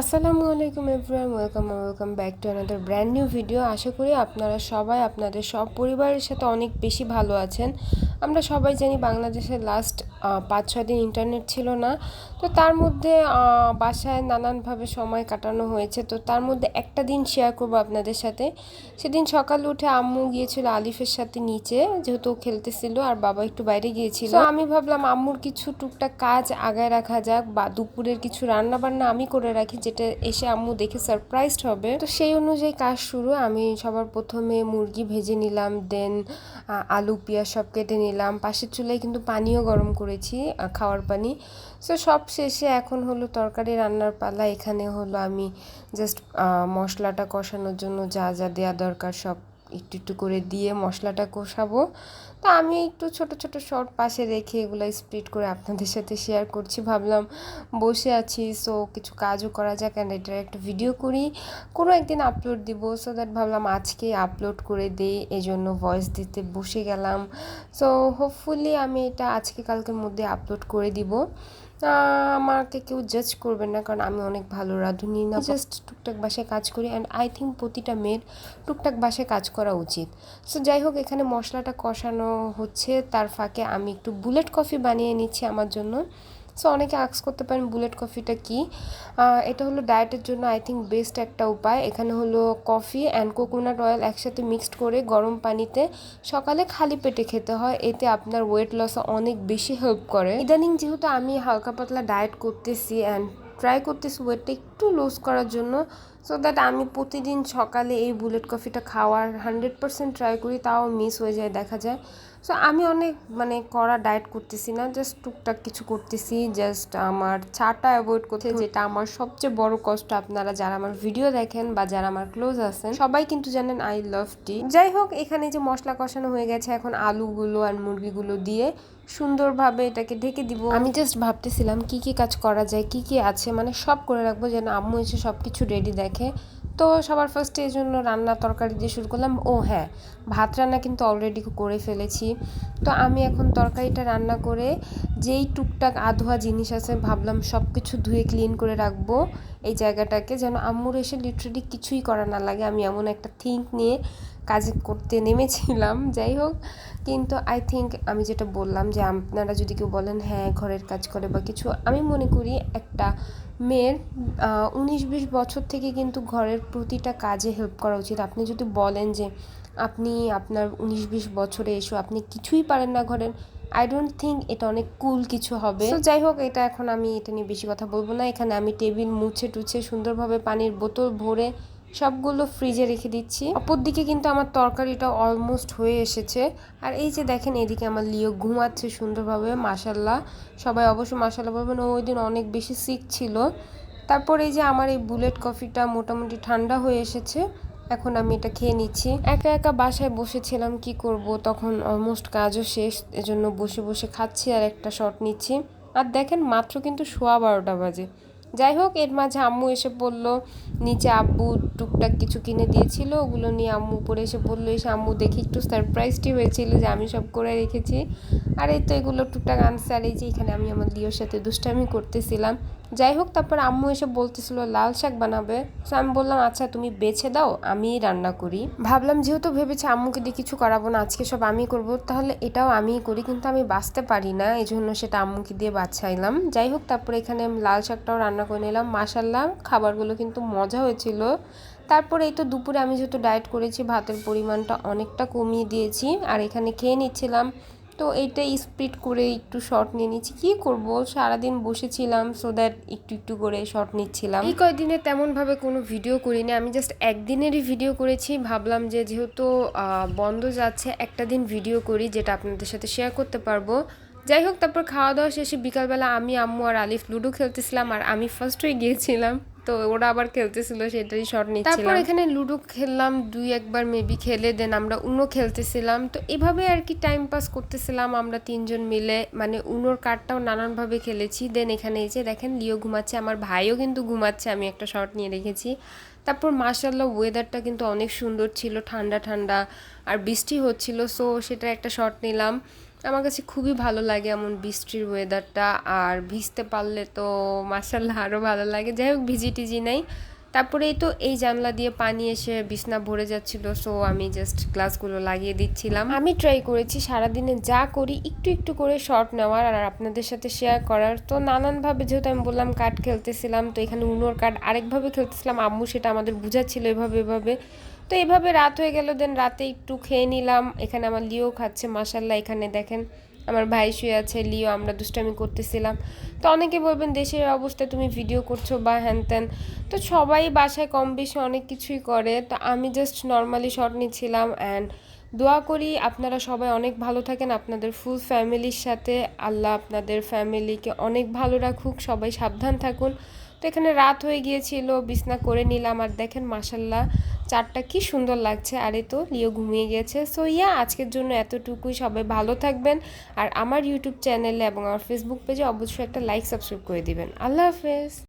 আসসালামু আলাইকুম everyone welcome welcome back to another brand new video আশা করি আপনারা সবাই আপনাদের সব পরিবারের সাথে অনেক বেশি ভালো আছেন। আমরা সবাই জানি বাংলাদেশের লাস্ট পাঁচ, ছয় দিন ইন্টারনেট ছিল না। তো তার মধ্যে বাসায় নানানভাবে সময় কাটানো হয়েছে। তো তার মধ্যে একটা দিন শেয়ার করব আপনাদের সাথে। সেদিন সকালে উঠে আম্মু গিয়েছিল আলিফের সাথে নিচে, যেহেতু ও খেলতেছিল আর বাবা একটু বাইরে গিয়েছিল। তো আমি ভাবলাম আম্মুর কিছু টুকটাক কাজ আগায় রাখা যাক, বা দুপুরের কিছু রান্না বান্না আমি করে রাখি যেটা এসে আম্মু দেখে সারপ্রাইজড হবে। তো সেই অনুযায়ী কাজ শুরু। আমি সবার প্রথমে মুরগি ভেজে নিলাম দেন আলু, পেঁয়াজ সব কেটে নিলাম। পাশের চুলায় কিন্তু পানিও গরম করেছি খাওয়ার পানি। সো সব শেষে এখন হলো তরকারি রান্নার পালা। এখানে হলো আমি জাস্ট মশলাটা কষানোর জন্য যা যা দেওয়া দরকার সব একটু একটু করে দিয়ে মশলাটা কষাবো। তো আমি একটু ছোট ছোট শর্ট পাশে রেখে এগুলো স্প্লিট করে আপনাদের সাথে শেয়ার করছি। ভাবলাম বসে আছি সো কিছু কাজও করা যাক অ্যান্ড এটার একটা ভিডিও করি। কোনো একদিন আপলোড দিব সো দ্যাট ভাবলাম আজকে আপলোড করে দিই এই জন্য ভয়েস দিতে বসে গেলাম। সো হোপফুলি আমি এটা আজকে কালকের মধ্যে আপলোড করে দিব। আহ, আমাকে কেউ জাজ করবেন না কারণ আমি অনেক ভালো রাঁধুনি না। জাস্ট টুকটাক বাসায় কাজ করি অ্যান্ড আই থিঙ্ক প্রতিটা মেয়ের টুকটাক বাসায় কাজ করা উচিত। সো যাই হোক এখানে মশলাটা কষানো হচ্ছে তার ফাঁকে আমি একটু বুলেট কফি বানিয়ে নিচ্ছি আমার জন্য। সো অনেকে আক্স করতে পারেন বুলেট কফিটা কি? এটা হলো ডায়েটের জন্য আই থিঙ্ক বেস্ট একটা উপায়। এখানে হলো কফি অ্যান্ড কোকোনাট অয়েল একসাথে মিক্সড করে গরম পানিতে সকালে খালি পেটে খেতে হয়। এতে আপনার ওয়েট লসে অনেক বেশি হেল্প করে। ইদানিং যেহেতু আমি হালকা পাতলা ডায়েট করতেছি অ্যান্ড ট্রাই করতেছি ওয়েটটা একটু লুজ করার জন্য সো দ্যাট আমি প্রতিদিন সকালে এই বুলেট কফিটা খাওয়ার হান্ড্রেড পার্সেন্ট ট্রাই করি তাও মিস হয়ে যায় দেখা যায়। সো আমি অনেক মানে করা ডায়েট করতেছি না জাস্ট টুকটাক কিছু করতেছি জাস্ট আমার চাটা অ্যাভয়েড করতে যেটা আমার সবচেয়ে বড় কষ্ট। আপনারা যারা আমার ভিডিও দেখেন বা যারা আমার ক্লোজ আছেন সবাই কিন্তু জানেন আই লাভ টি যাই হোক এখানে যে মশলা কষানো হয়ে গেছে এখন আলুগুলো আর মুরগিগুলো দিয়ে সুন্দরভাবে এটাকে ঢেকে দিব। আমি জাস্ট ভাবতেছিলাম কি কি কাজ করা যায় কি কি আছে মানে সব করে রাখব যেন আম্মু এসে সব কিছু রেডি দেখে। তো সবার ফার্স্টে এই জন্য রান্না তরকারি দিয়ে শুরু করলাম। ও হ্যাঁ ভাত রান্না কিন্তু অলরেডি করে ফেলেছি। তো আমি এখন তরকারিটা রান্না করে যেই টুকটাক আধোয়া জিনিস আছে ভাবলাম সব কিছু ধুয়ে ক্লিন করে রাখব এই জায়গাটাকে, যেন আম্মুর এসে লিটারেলি কিছুই করা না লাগে। আমি এমন একটা থিঙ্ক নিয়ে কাজ করতে নেমেছিলাম, যাই হোক। কিন্তু আই থিঙ্ক আমি যেটা বললাম যে আপনারা যদি কেউ বলেন হ্যাঁ ঘরের কাজ করে বা কিছু, আমি মনে করি একটা মেয়ের উনিশ বিশ বছর থেকে কিন্তু ঘরের প্রতিটা কাজে হেল্প করা উচিত। আপনি যদি বলেন যে, আপনি আপনার উনিশ বিশ বছরে এসো, আপনি কিছুই পারেন না ঘরের আই ডোন্ট থিঙ্ক এটা অনেক কুল কিছু হবে। তো যাই হোক, এটা এখন আমি এটা নিয়ে বেশি কথা বলব না। এখানে আমি টেবিল মুছে টুছে সুন্দরভাবে পানির বোতল ভরে সবগুলো ফ্রিজে রেখে দিচ্ছি। অপরদিকে কিন্তু আমার তরকারিটা অলমোস্ট হয়ে এসেছে। আর এই যে দেখেন, এদিকে আমার লিও ঘুমাচ্ছে সুন্দরভাবে মাসাল্লাহ সবাই অবশ্য মাসাল্লাহ বলবেন ওই দিন অনেক বেশি সিক ছিল। তারপর এই যে আমার এই বুলেট কফিটা মোটামুটি ঠান্ডা হয়ে এসেছে। এখন আমি এটা খেয়ে নিচ্ছি। একা একা বাসায় বসেছিলাম, কি করব? তখন অলমোস্ট কাজও শেষ, এজন্য বসে বসে খাচ্ছি আর একটা শট নিচ্ছি। আর দেখেন, মাত্র কিন্তু সোয়া বারোটা বাজে। যাই হোক এর মাঝে আম্মু এসে বলল, নিচে আব্বু টুকটাক কিছু কিনে দিয়েছিল, ওগুলো নিয়ে আম্মু উপরে এসে বলল, এসে আম্মু দেখি একটু সারপ্রাইজটি হয়েছিল যে আমি সব করে রেখেছি। আর এই তো এগুলো টুকটাক আনসার এই যে এখানে আমি আমার দিওর সাথে দুষ্টামি করতেছিলাম। যাই হোক তারপর আম্মু এসে বলতেছিল, লাল শাক বানাবে। তো আমি বললাম আচ্ছা তুমি বেছে দাও আমি রান্না করি। ভাবলাম, যেহেতু ভেবেছি আম্মুকে দিয়ে কিছু করাবো না, আজকে সব আমি করব, তাহলে এটাও আমিই করি। কিন্তু আমি বাঁচতে পারি না, এই জন্য সেটা আম্মুকে দিয়ে বাছাইলাম। যাই হোক তারপরে এখানে লাল শাকটাও রান্না করে নিলাম। মাসাল্লাহ খাবারগুলো কিন্তু মজা হয়েছিল। তারপরে এই তো দুপুরে আমি যেহেতু ডায়েট করেছি, ভাতের পরিমাণটা অনেকটা কমিয়ে দিয়েছি। আর এখানে খেয়ে নিচ্ছিলাম তো এইটাই স্প্লিট করে একটু শর্ট নিয়ে নিচ্ছি। কী করব? সারাদিন বসেছিলাম সো দ্যাট একটু একটু করে শর্ট নিচ্ছিলাম। এই কয়দিনে তেমনভাবে কোনো ভিডিও করিনি। আমি জাস্ট একদিনেরই ভিডিও করেছি। ভাবলাম যে যেহেতু বন্ধ যাচ্ছে, একটা দিন ভিডিও করি যেটা আপনাদের সাথে শেয়ার করতে পারব। যাই হোক, তারপর খাওয়া দাওয়া শেষে বিকালবেলা আমি, আম্মু আর আলিফ লুডো খেলতেছিলাম আর আমি ফার্স্ট হয়ে গিয়েছিলাম। তো ওরা আবার খেলতেছিল, সেটাই শর্ট নিচ্ছিলাম। তারপর এখানে লুডো খেললাম, দুই একবার মেবি খেলে দেন আমরা উনো খেলতেছিলাম। তো এভাবে আর কি টাইম পাস করতেছিলাম আমরা তিনজন মিলে। মানে উনোর কার্ডটাও নানানভাবে খেলেছি। দেন এখানে যে দেখেন, লিও ঘুমাচ্ছে, আমার ভাইও কিন্তু ঘুমাচ্ছে, আমি একটা শর্ট নিয়ে রেখেছি। তারপর মার্শাল্লাহ ওয়েদারটা কিন্তু অনেক সুন্দর ছিল, ঠান্ডা ঠান্ডা, আর বৃষ্টি হচ্ছিল সো সেটা একটা শর্ট নিলাম। আমার কাছে খুবই ভালো লাগে এমন বৃষ্টির ওয়েদারটা আর ভিজতে পারলে তো মার্শাল্লাহ আরও ভালো লাগে। যাই হোক ভিজি টিজি নাই। তারপরেই তো এই জানলা দিয়ে পানি এসে বিছনা ভরে যাচ্ছিল সো আমি জাস্ট গ্লাসগুলো লাগিয়ে দিচ্ছিলাম। আমি ট্রাই করেছি সারাদিনে যা করি একটু একটু করে শর্ট নেওয়ার আর আপনাদের সাথে শেয়ার করার। তো নানানভাবে যেহেতু আমি বললাম কাঠ খেলতেছিলাম, তো এখানে উনোর কাঠ আরেকভাবে খেলতেছিলাম, আম্মু সেটা আমাদের বুঝাচ্ছিল এভাবে এভাবে। তো এভাবে রাত হয়ে গেল দেন রাতে একটু খেয়ে নিলাম। এখানে আমার লিও খাচ্ছে মাসাল্লাহ এখানে দেখেন। আমার ভাই শুয়ে আছে, লিও, আমরা দুষ্টামি করতেছিলাম। তো অনেকে বলবেন, দেশের অবস্থায় তুমি ভিডিও করছ বা হ্যান ত্যান। তো সবাই বাসায় কম বেশি অনেক কিছুই করে। তো আমি জাস্ট নর্মালি শর্ট নিচ্ছিলাম অ্যান্ড দোয়া করি আপনারা সবাই অনেক ভালো থাকেন, আপনাদের ফুল ফ্যামিলির সাথে। আল্লাহ আপনাদের ফ্যামিলিকে অনেক ভালো রাখুক, সবাই সাবধান থাকুন। তো এখানে রাত হয়ে গিয়েছিল, বিছনা করে নিলাম আর দেখেন মাসাল্লাহ চারটা কি সুন্দর লাগছে। আরে তো লিও ঘুমিয়ে গেছে। সো ইয়া, আজকের জন্য এতটুকুই। সবাই ভালো থাকবেন আর আমার ইউটিউব চ্যানেলে এবং আমার ফেসবুক পেজে অবশ্যই একটা লাইক সাবস্ক্রাইব করে দিবেন। আল্লাহ হাফেজ।